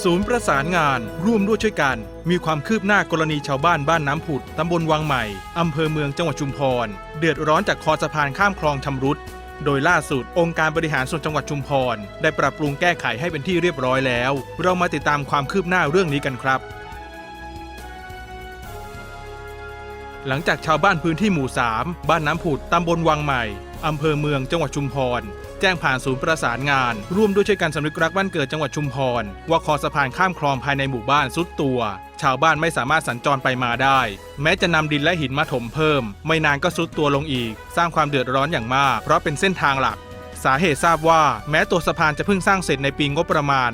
ศูนย์ประสานงาน ร่วมด้วยช่วยกัน มีความคืบหน้ากรณีชาวบ้านบ้านน้ำผุด ตำบลวังใหม่ อำเภอเมืองจังหวัดชุมพร เดือดร้อนจากคอสะพานข้ามคลองชำรุด โดยล่าสุด องค์การบริหารส่วนจังหวัดชุมพร ได้ปรับปรุงแก้ไขให้เป็นที่เรียบร้อยแล้ว เรามาติดตามความคืบหน้าเรื่องนี้กันครับหลังจากชาวบ้านพื้นที่หมู่ 3 บ้านน้ำผุด ตำบลวังใหม่ อำเภอเมืองจังหวัดชุมพร แจ้งผ่านศูนย์ประสานงาน ร่วมด้วยช่วยกันสำนึกรักบ้านเกิดจังหวัดชุมพร ว่าคอสะพานข้ามคลองภายในหมู่บ้านสุดตัว ชาวบ้านไม่สามารถสัญจรไปมาได้ แม้จะนำดินและหินมาถมเพิ่ม ไม่นานก็สุดตัวลงอีก สร้างความเดือดร้อนอย่างมาก เพราะเป็นเส้นทางหลักสาเหตุทราบว่าแม้ตัวสะพานจะเพิ่งสร้างเสร็จในปีงบประมาณ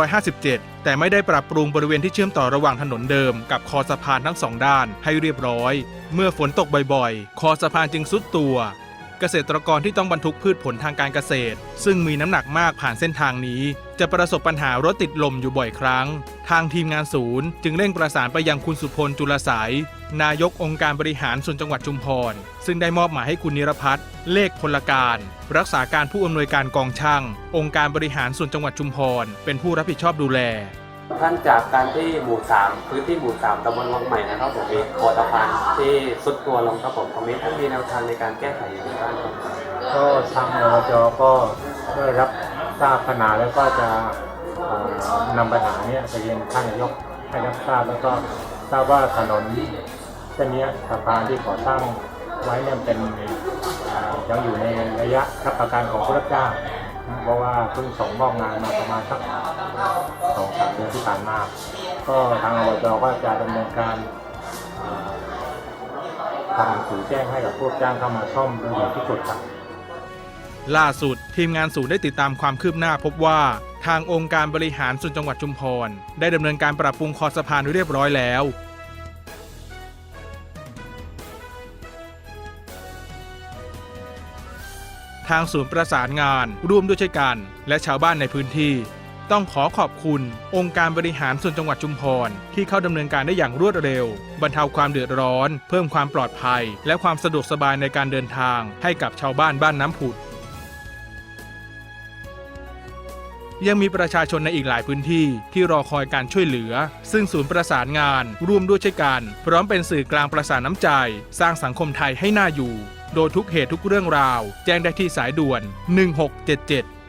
2557 แต่ไม่ได้ปรับปรุงบริเวณที่เชื่อมต่อระหว่างถนนเดิมกับคอสะพานทั้งสองด้านให้เรียบร้อย เมื่อฝนตกบ่อยๆ คอสะพานจึงสุดตัว เกษตรกรที่ต้องบรรทุกพืชผลทางการเกษตร ซึ่งมีน้ำหนักมากผ่านเส้นทางนี้ จะประสบปัญหารถติดลมอยู่บ่อยครั้ง ทางทีมงานศูนย์ จึงเร่งประสานไปยังคุณสุพลจุลสาย นายกองค์การบริหารส่วนจังหวัดชุมพร ซึ่งได้มอบหมายให้คุณนิรพัฒน์เลขพลการ รักษาการผู้อำนวยการกองช่าง องค์การบริหารส่วนจังหวัดชุมพร เป็นผู้รับผิดชอบดูแล ท่านจากการที่หมู่สามพื้นที่หมู่สามตำบลวังใหม่นะครับผมมีคอสะพานที่สุดตัวลงครับผมตรงนี้ท่านมีแนวทางในการแก้ไขอย่างไรบ้างครับก็ทางอบจก็ได้รับทราบปัญหาแล้วก็จะเอ่อนำปัญหาเนี้ยไปเรียนท่านนายกให้รับทราบแล้วก็ทราบว่าถนนเส้นเนี้ยสะพานที่ก่อสร้างไว้เนี่ยเป็นเอ่อยังอยู่ในระยะรับประกันของผู้รับจ้าง เพราะว่าเพิ่งส่งมอบงานมาประมาณสักสองสามเดือนที่ผ่านมา ก็ทางอบจก็จะดำเนินการทำหนังสือแจ้งให้กับผู้จ้างเข้ามาซ่อมโดยเร็วที่สุดครับล่าสุด ทีมงานศูนย์ได้ติดตามความคืบหน้าพบว่า ทางองค์การบริหารส่วนจังหวัดชุมพร ได้ดำเนินการปรับปรุงคอสะพานเรียบร้อยแล้ว ทางศูนย์ประสานงานร่วมด้วยช่วยกัน และชาวบ้านในพื้นที่ ต้องขอขอบคุณ องค์การบริหารส่วนจังหวัดชุมพร ที่เข้าดำเนินการได้อย่างรวดเร็ว บรรเทาความเดือดร้อน เพิ่มความปลอดภัย และความสะดวกสบายในการเดินทางให้กับชาวบ้านบ้านน้ำผุดยังมีประชาชนในอีกหลายพื้นที่ที่รอคอยการช่วยเหลือ ซึ่งศูนย์ประสานงาน ร่วมด้วยช่วยกัน พร้อมเป็นสื่อกลางประสานน้ำใจ สร้างสังคมไทยให้น่าอยู่ โดยทุกเหตุทุกเรื่องราว แจ้งได้ที่สายด่วน 1677